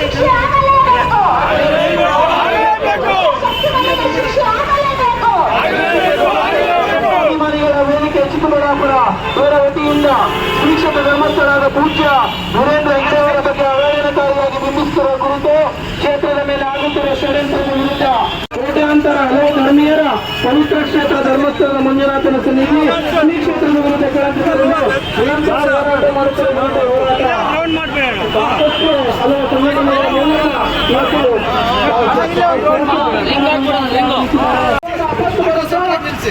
ಶಿಕ್ಷೆ ಆಗಲೇಬೇಕು ಶಿಕ್ಷೆ ಆಗಲೇಬೇಕು ಅಭಿಮಾನಿಗಳ ವೇದಿಕೆ ಚಿಕ್ಕಬಳ್ಳಾಪುರ ಅವರ ವತಿಯಿಂದ ಶ್ರೀಕ್ಷೇತ್ರ ಧರ್ಮಸ್ಥಳದ ಪೂಜ್ಯ ವೀರೇಂದ್ರ ಹೆಗಡೆ ಅವರ ಬಗ್ಗೆ ಅವಹೇಳನಕಾರಿಯಾಗಿ ಬಿಂಬಿಸುತ್ತಿರುವ ಕುರಿತು ಕ್ಷೇತ್ರದ ಮೇಲೆ ಆಗುತ್ತಿರುವ ಷಡ್ಯಂತ್ರದ ವಿರುದ್ಧ ಕೋಟ್ಯಾಂತರ ಹಲವು ಧರ್ಮೀಯರ ಪವಿತ್ರ ಕ್ಷೇತ್ರ ಧರ್ಮಸ್ಥಳದ ಮಂಜುನಾಥನ ಸನ್ನಿಧಿ ಶ್ರೀ ಕ್ಷೇತ್ರದ ವಿರುದ್ಧ ಕೆಳಗಿಳಿಸಲು ನಿರಂತರ ಹೋರಾಟ ಮಾಡುತ್ತಿರುವ ವಿರುದ್ಧ ಹೋರಾಟ ಸಾಕಷ್ಟು ಹಲವು ಸಂಘಟನೆಗಳ ಮೂಲಕ ಮತ್ತು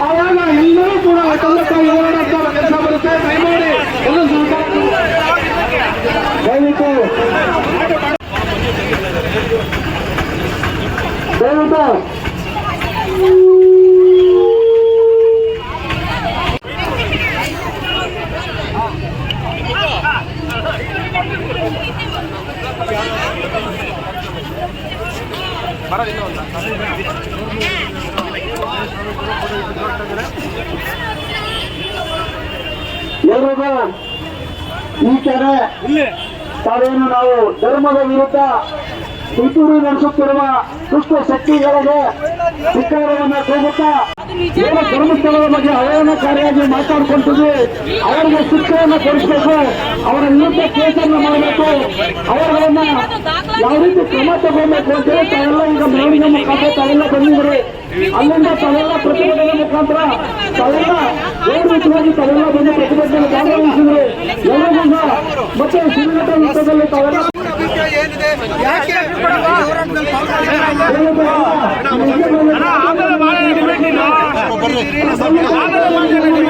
ಆವಾಗ ಎಲ್ಲರೂ ಕೂಡ ತಂದಕ್ಕಾಗಿ ಹೋರಾಡ್ತಾ ಕೆಲಸ ಬರುತ್ತೆ ದಯಮಾಡಿ ಎಲ್ಲ ಸ್ವಲ್ಪ ದಯವಿಟ್ಟು ದಯವಿಟ್ಟು ಎಲ್ರಿಗೂ ಈ ಕೆರೆ ತಾವೇನು ನಾವು ಧರ್ಮದ ವಿರುದ್ಧ ಪಿತೂರಿ ನಡೆಸುತ್ತಿರುವ ದುಷ್ಟ ಶಕ್ತಿಗಳಿಗೆ ಧಿಕ್ಕಾರವನ್ನ ಕೂಗುತ್ತಾ ಏನು ಧರ್ಮಸ್ಥಳದ ಬಗ್ಗೆ ಅವಹೇಳನಕಾರಿಯಾಗಿ ಮಾತಾಡ್ಕೊಂತೀವಿ ಅವರಿಗೆ ಶಿಕ್ಷೆಯನ್ನು ಕೊಡಿಸಬೇಕು. ಅವರ ವಿರುದ್ಧ ಕೇಸನ್ನು ಮಾಡಬೇಕು. ಅವರನ್ನ ಯಾವ ರೀತಿ ಕ್ರಮ ತಗೋಬೇಕು ಅಂತೇಳಿ ತಾವೆಲ್ಲ ಈಗ ಮೆರವಣಿಗೆ ಮುಖಾಂತರ ತಾವೆಲ್ಲ ಬಂದಿದ್ರಿ ಅಲ್ಲಿಂದ ತಾವೆಲ್ಲ ಪ್ರತಿಭಟನೆ ಮುಖಾಂತರ ತಾವೆಲ್ಲ ಗೌರವಿತವಾಗಿ ತಾವೆಲ್ಲ ಬಂದು ಪ್ರತಿಭಟನೆ ಭಾಗವಹಿಸಿದ್ರು ಸಹ ಮತ್ತೆ ಶಿವಘಟ್ಟ ವೃತ್ತದಲ್ಲಿ ತಾವೆಲ್ಲ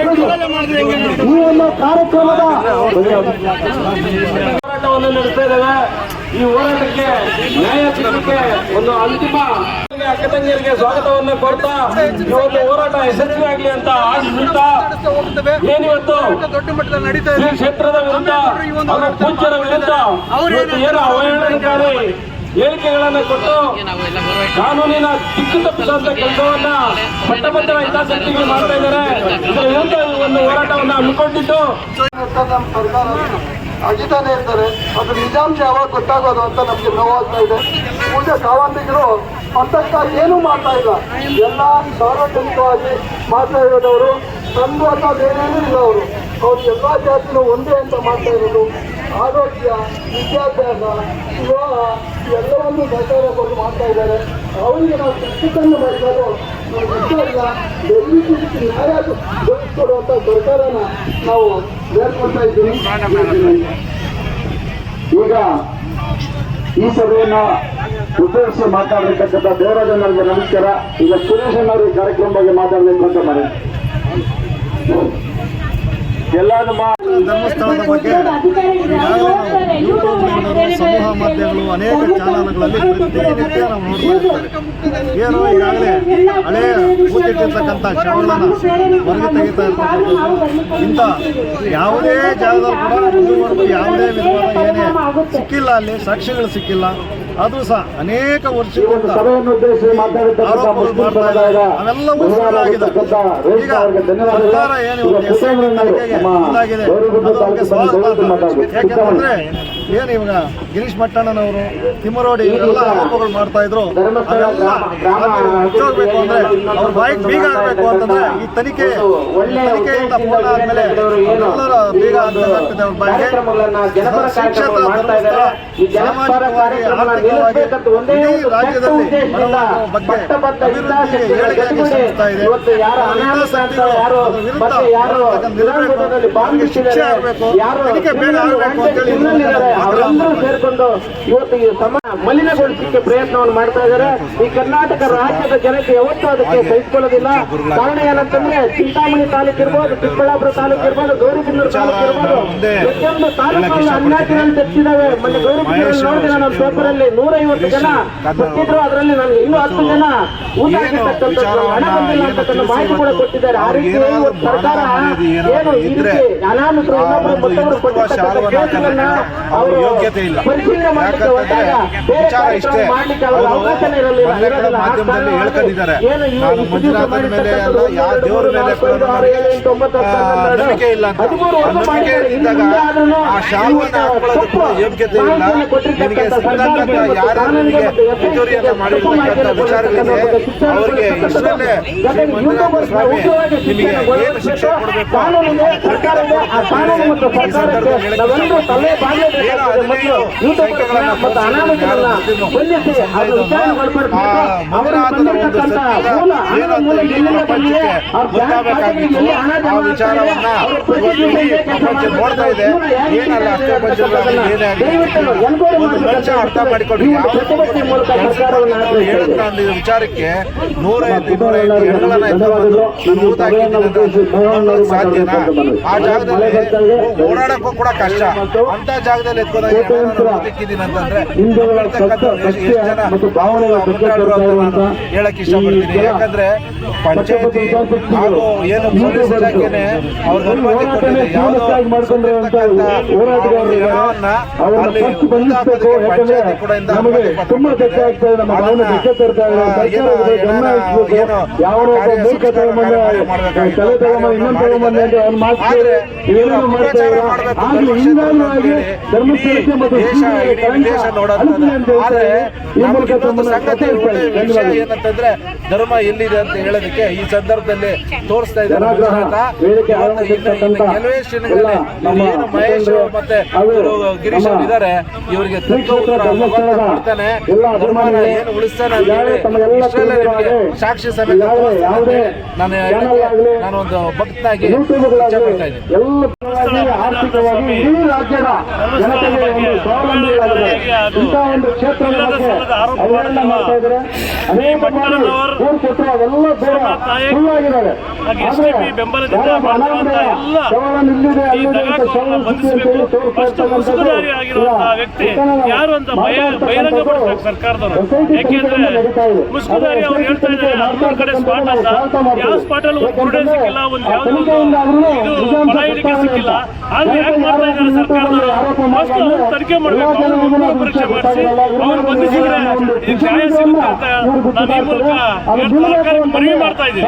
ಈ ಒಂದು ಕಾರ್ಯಕ್ರಮದ ಹೋರಾಟವನ್ನು ನಡೆಸ್ತಾ ಇದ್ದೇವೆ. ಈ ಹೋರಾಟಕ್ಕೆ ನ್ಯಾಯ ಸಿಗಕ್ಕೆ ಒಂದು ಅಂತಿಮ ಅಕ್ಕ ತಂಗಿಯರಿಗೆ ಸ್ವಾಗತವನ್ನು ಕೊಡ್ತಾ ಇವತ್ತು ಹೋರಾಟ ಯಶಸ್ವಿಯಾಗಲಿ ಅಂತ ಆಶಿಸುತ್ತಾ ಏನಿವತ್ತು ದೊಡ್ಡ ಮಟ್ಟದಲ್ಲಿ ನಡೀತಾ ಇದೆ ಕ್ಷೇತ್ರದ ವಿರುದ್ಧ ಪೂಜ್ಯರ ವಿರುದ್ಧ ಏನು ಅವಹೇಳನಕಾರಿ ಹೇಳಿಕೆಗಳನ್ನು ಕೊಟ್ಟು ಕಾನೂನಿನ ದಿಕ್ಕು ತಪ್ಪಿಸುವಂತ ಕೆಲಸವನ್ನ ಪಟ್ಟಭದ್ರ ಹಿತಾಸಕ್ತಿಗಳು ಮಾಡ್ತಾ ಇದ್ದಾರೆ. ಇದರ ವಿರುದ್ಧ ಒಂದು ಹೋರಾಟವನ್ನು ಹಮ್ಮಿಕೊಂಡಿದ್ದು. ಅಗಿತಾನೆ ಇರ್ತಾರೆ. ಅದು ನಿಜಾಂಶ ಯಾವಾಗ ಗೊತ್ತಾಗೋದು ಅಂತ ನಮ್ಗೆ ನೋವಾಗ್ತಾ ಇದೆ. ಪೂಜೆ ಕಾವಂತಿಗಳು ಅಂತಕ್ಕಾಗಿ ಏನೂ ಮಾಡ್ತಾ ಇಲ್ಲ. ಎಲ್ಲ ಸಾರ್ವಜನಿಕವಾಗಿ ಮಾಡ್ತಾ ಇರೋದವರು, ತಂದು ಬೇರೇನೂ ಇಲ್ಲ ಅವರು. ಅವ್ರು ಎಲ್ಲ ಜಾತಿನೂ ಒಂದೇ ಅಂತ ಮಾಡ್ತಾ ಇರೋದು ಆರೋಗ್ಯ, ವಿದ್ಯಾಭ್ಯಾಸ, ವಿವಾಹ ಎಲ್ಲವನ್ನು ಸರ್ಕಾರ ಕೊಟ್ಟು ಮಾಡ್ತಾ ಇದ್ದಾರೆ. ಅವರಿಗೆ ನಾವು ಶಿಕ್ಷಕನ್ನು ಮಾಡಿದಾಗ ಇಷ್ಟ ಇಲ್ಲ. ದಯವಿಟ್ಟು ನ್ಯಾಯ ದೊರಕಿಸ್ಕೊಡುವಂಥ ಸರ್ಕಾರನ ನಾವು ಬೇರ್ಕೊಳ್ತಾ ಇದ್ದೀವಿ. ಈಗ ಈ ಸಭೆಯನ್ನ ಉದ್ದೇಶಿಸಿ ಮಾತಾಡತಕ್ಕಂಥ ದೇವರಾಜನವರಿಗೆ ನಮಸ್ಕಾರ. ಈಗ ಸುರೇಶನ್ ಅನ್ನೋರು ಈ ಕಾರ್ಯಕ್ರಮ ಬಗ್ಗೆ ಮಾತಾಡಬೇಕು ಅಂತ ಮಾಡಿ ಎಲ್ಲಾನು ಧರ್ಮಸ್ಥಳದ ಬಗ್ಗೆ ಸಮೂಹ ಮಾಧ್ಯಮಗಳು ಅನೇಕ ಚಾನಲ್ಗಳಲ್ಲಿ ಪ್ರತಿನಿತ್ಯ ನಾವು ನೋಡ್ತಾ ಏನು ಈಗಾಗಲೇ ಹಳೇ ಕೂತಿಟ್ಟಿರ್ತಕ್ಕಂಥ ಶವಗಳನ್ನು ಹೊರಗೆ ತೆಗಿತಾ ಇರ್ತಕ್ಕಂಥದ್ದು. ಇಂಥ ಯಾವುದೇ ಜಾಗದಲ್ಲಿ ಕೂಡ ಮುಂದುವರೆದು ಯಾವುದೇ ವಿಧವಾದ ಏನೇ ಸಿಕ್ಕಿಲ್ಲ ಅಲ್ಲಿ, ಸಾಕ್ಷಿಗಳು ಸಿಕ್ಕಿಲ್ಲ. ಆದರೂ ಸಹ ಅನೇಕ ವರ್ಷಗಳಿಂದ ಆರೋಪಗಳು ಮುಸ್ಲಿಂ ಮಾಡ್ತಾ ಇದ್ದಾರೆ. ಸಮುದಾಯದ ಅವೆಲ್ಲವೂ ಸುಳ್ಳಾಗಿದೆ. ಈಗ ಸರ್ಕಾರ ಏನು ತನಿಖೆಗೆ ಮುಂದಾಗಿದೆ ಅದು ಅವ್ರಿಗೆ ತಾಲೂಕು ಸ್ವಾಗತ ದಯವಿಟ್ಟು ಅಂತ. ಮಾತಾಡ್ಬೇಕು. ಯಾಕೆಂತಂದ್ರೆ ಏನು ಇವಾಗ ಗಿರೀಶ್ ಮಟ್ಟಣ್ಣನವರು ತಿಮ್ಮರೋಡಿ ಇವರೆಲ್ಲ ಆರೋಪಗಳು ಮಾಡ್ತಾ ಇದ್ರು ಅವೆಲ್ಲ ಮುಚ್ಚೋಗ್ಬೇಕು ಅಂದ್ರೆ ಅವ್ರ ಬಾಯಿಗೆ ಬೀಗ ಆಗ್ಬೇಕು ಅಂತಂದ್ರೆ ಈ ತನಿಖೆ ತನಿಖೆಯಿಂದ ಪೂರ್ಣ ಆದ್ಮೇಲೆ ಎಲ್ಲರ ಕಾರ್ಯಕ್ರಮಗಳನ್ನ ಜನಪರ ಕಾರ್ಯಕ್ರಮ ಮಾಡ್ತಾ ಇದ್ದಾರೆ. ಈ ನಿಲ್ಲಿಸಬೇಕಂತ ಒಂದೇ ಉದ್ದೇಶದಿಂದ ಪಟ್ಟಬದ್ಧ. ಇವತ್ತು ಯಾರು ಯಾರು ಮತ್ತೆ ಯಾರು. ವಿಧಾನಸೌಧದಲ್ಲಿ. ಯಾರು ಅವರೆಲ್ಲರೂ ಸೇರ್ಕೊಂಡು ಇವತ್ತು ಈ ಸಮ ಮಲಿನಗೊಳಿಸಲಿಕ್ಕೆ ಪ್ರಯತ್ನವನ್ನು ಮಾಡ್ತಾ ಇದ್ದಾರೆ. ಈ ಕರ್ನಾಟಕ ರಾಜ್ಯದ ಜನತೆ ಯಾವತ್ತೂ ಅದಕ್ಕೆ ಸಹಿಸಿಕೊಳ್ಳೋದಿಲ್ಲ ಕಾರಣ ಏನಂತಂದ್ರೆ ಚಿಂತಾಮಣಿ ತಾಲೂಕು ಇರ್ಬೋದು ಚಿಕ್ಕಬಳ್ಳಾಪುರ ತಾಲೂಕು ಇರ್ಬೋದು ತಾಲೂಕಿರ್ಬೋದು ತಾಲೂಕು ಇರ್ಬೋದು ಪ್ರತಿಯೊಂದು ತಾಲೂಕಲ್ಲಿ ಅನ್ಯಾಯಗಳನ್ನು ತೆಗೆದಿದ್ದಾವೆ ಮೊನ್ನೆ ಗೌರಿಬಿದನೂರು ನೋಡಿದೆ ನಾನು ಪೇಪರ್ ಅಲ್ಲಿ ನೂರೈವತ್ತು ಜನ ಅದರಲ್ಲಿ ನನಗೆ ಇನ್ನೂ ಹತ್ತು ಜನ ಊಟ ಆಗಿರ್ತಕ್ಕಂಥದ್ದು ಹಣ ಬಂದಿಲ್ಲ ಅಂತಕ್ಕಂಥ ಮಾಹಿತಿ ಕೂಡ ಕೊಟ್ಟಿದ್ದಾರೆ. ಆ ರೀತಿ ಸರ್ಕಾರ ಏನು ಈ ರೀತಿ ಅವರು ಯೋಗ್ಯತೆ ಇಲ್ಲ. ಪರಿಶೀಲನೆ ಮಾಡಲಿಕ್ಕೆ ವಿಚಾರ ಇಷ್ಟೇ. ಮಾಡ್ಲಿಕ್ಕೆ ಅವರ ಅವಕಾಶನೇ ಇರಲಿಲ್ಲ. ಮೊನ್ನೆ ಇರೋದಿಲ್ಲ. ಆ ಮಾಧ್ಯಮದಲ್ಲಿ ಹೇಳ್ಕೊಂಡಿದ್ದಾರೆ. ನಾನು ಮಂಜುನಾಥನ ಮೇಲೆ ಯಾವ ದೇವರ ಮೇಲೆ ನಂಬಿಕೆ ಇಲ್ಲ ಅಂತ. ವರ್ಷ ನಂಬಿಕೆ ಇದ್ದಾಗ ಆ ಶಾಲ್ವನ್ನ ಯೋಗ್ಯತೆ ಇಲ್ಲ. ನಿನಗೆ ಯಾರು ಪಿತೂರಿಯನ್ನ ಮಾಡಿರ್ತಕ್ಕಂಥ ಅವ್ರಿಗೆ ಕೊಡ್ತಕ್ಕಂಥದ್ದು. ಇಷ್ಟರಲ್ಲೇ ಜೊತೆಗೆ ಶ್ರೀ ಯೂಟ್ಯೂಬರ್ಸ್ನ ಸ್ವಾಮಿ ನಿಮಗೆ ಏನು ಶಿಕ್ಷೆ ಕೊಡಬೇಕು? ಕಾನೂನಿಗೆ ಸರ್ಕಾರ ಇದೆ ಆ ಈ ಸಂದರ್ಭದಲ್ಲಿ ಬಂದಿರತಕ್ಕಂಥ ಮೂಲ ಹಣದ ಮೂಲ ಎಲ್ಲಿಂದ ಬಂದಿದೆ. ಅವ್ರ ಬ್ಯಾಂಕ್ ಖಾತೆಗಳಿಗೆ ಎಲ್ಲಿ ಹಣ ಆ ಜಮಾ ವಿಚಾರವನ್ನ ಪ್ರಪಂಚ ನೋಡ್ತಾ ಇದೆ. ಏನಲ್ಲ ಅಷ್ಟೇ ದಯವಿಟ್ಟು ಎನ್ಕ್ವೈರಿ ಅರ್ಥ ಮಾಡಿಕೊಂಡು ಪ್ರತಿಭಟನೆ ಮೂಲಕ ಸರ್ಕಾರವನ್ನು ಒಂದು ವಿಚಾರಕ್ಕೆ ನೂರೈವತ್ತು ಇನ್ನೂರೈವತ್ತು ಸಾಧ್ಯನಾ ಆ ಜಾಗದಲ್ಲಿ ಓಡಾಡಕ್ಕೂ ಕೂಡ ಕಷ್ಟ. ಅಂತ ಜಾಗದಲ್ಲಿ ಎತ್ಕೊಂಡಾಗ ಬದುಕಿದ್ದೀನಿ ಅಂತಂದ್ರೆ ಎಷ್ಟು ಜನ ಭಾವನೆಗಳ ಹೇಳಕ್ ಇಷ್ಟಪಡ್ತೀನಿ. ಯಾಕಂದ್ರೆ ಪಂಚಾಯತಿ ಹಾಗೂ ಏನು ಪೊಲೀಸ್ ಇಲಾಖೆನೆ ಅವ್ರ ಅನುಮತಿ ಕೊಟ್ಟಿದೆ ಯಾವುದೋ ಅಲ್ಲಿ ಪಂಚಾಯತಿ ಕೂಡ ಇಂದ ಇನ್ನೊಂದು ಸಂಗತಿ ವಿಷಯ ಧನ್ಯವಾದಗಳು. ಏನಂತಂದ್ರೆ ಧರ್ಮ ಎಲ್ಲಿದೆ ಅಂತ ಹೇಳೋದಕ್ಕೆ ಈ ಸಂದರ್ಭದಲ್ಲಿ ತೋರಿಸ್ತಾ ಇದ್ದಾರೆ ಕೆಲವೇ ಕ್ಷಣಗಳಲ್ಲಿ ಏನು ಮಹೇಶ್ ಮತ್ತೆ ಗಿರೀಶ್ ಅವರು ಇದ್ದಾರೆ ಇವರಿಗೆ ಮಾಡ್ತಾನೆ ಧರ್ಮನ ಏನು ಉಳಿಸ್ತಾನೆ ಅಂತ ಹೇಳಿ ನಿಮಗೆ ಸಾಕ್ಷಿ ಸಮೇತ ನಾನು ಚಾನಲ್ ಆಗಲಿ ನಾನು ಒಂದು ಭಕ್ತನಾಗಿ ಇಚ್ಛೆ ಪಡ್ತಾ ಇದ್ದೀನಿ ಎಲ್ಲ ಪರವಾಗಿ ಆರ್ಥಿಕವಾಗಿ ಇಡೀ ರಾಜ್ಯದ ಜನತೆಗೆ ಒಂದು ಸ್ವಾವಲಂಬಿಗಳಾಗಿದೆ ಇಂಥ ಒಂದು ಕ್ಷೇತ್ರದ ಬಗ್ಗೆ ಅವರೆಲ್ಲ ಮಾಡ್ತಾ ಇದ್ದಾರೆ ಅನೇಕ ಬಾರಿ ದೂರು ಕೊಟ್ಟರು ಅವೆಲ್ಲ ದೂರ ಸುಳ್ಳಾಗಿದ್ದಾವೆ ಆದ್ರೆ ಯಾರೋ ಅನಾಮಧೇಯ ಶವವನ್ನು ಇಲ್ಲಿದೆ ಅಲ್ಲಿದೆ ಅಂತ ಶವವನ್ನು ಸುದ್ದಿ ಅಂತ ಹೇಳಿ ತೋರಿಸ್ತಾ ಇರ್ತಕ್ಕಂಥದ್ದು. ಆಗಿರುವಂತಹ ವ್ಯಕ್ತಿ ಯಾರು ಅಂತ ಭಯ ಬಹಿರಂಗ ಪಡಿಸ್ಬೇಕು ಸರ್ಕಾರದವರು. ಯಾಕೆಂದ್ರೆ ಮುಸ್ಕುದಾರಿ ಅವ್ರು ಹೇಳ್ತಾ ಇದ್ದಾರೆ ಕಡೆ ಸ್ಪಾಟ್ ಅಂತ ಯಾವ ಸ್ಪಾಟ್ ಅಲ್ಲಿ ಒಂದು ಒಂದು ಯಾವ್ದು ಇದು ಹಿಡಿಕೆ ಸಿಕ್ಕಿಲ್ಲ. ಆದ್ರೆ ಯಾಕೆ ಮಾಡ್ತಾ ಇದ್ದಾರೆ ಸರ್ಕಾರದವರು? ಫಸ್ಟ್ ಅವ್ರು ತನಿಖೆ ಮಾಡ್ಬೇಕು. ಅವ್ರು ಉಗ್ರ ಪರೀಕ್ಷೆ ಮಾಡಿಸಿ. ಅವ್ರು ಬಂಧಿಸಿದ್ರೆ ನ್ಯಾಯ ಸಿಗುತ್ತೆ ಅಂತ ನಾನು ಈ ಮೂಲಕ ಮನವಿ ಮಾಡ್ತಾ ಇದ್ದೀನಿ.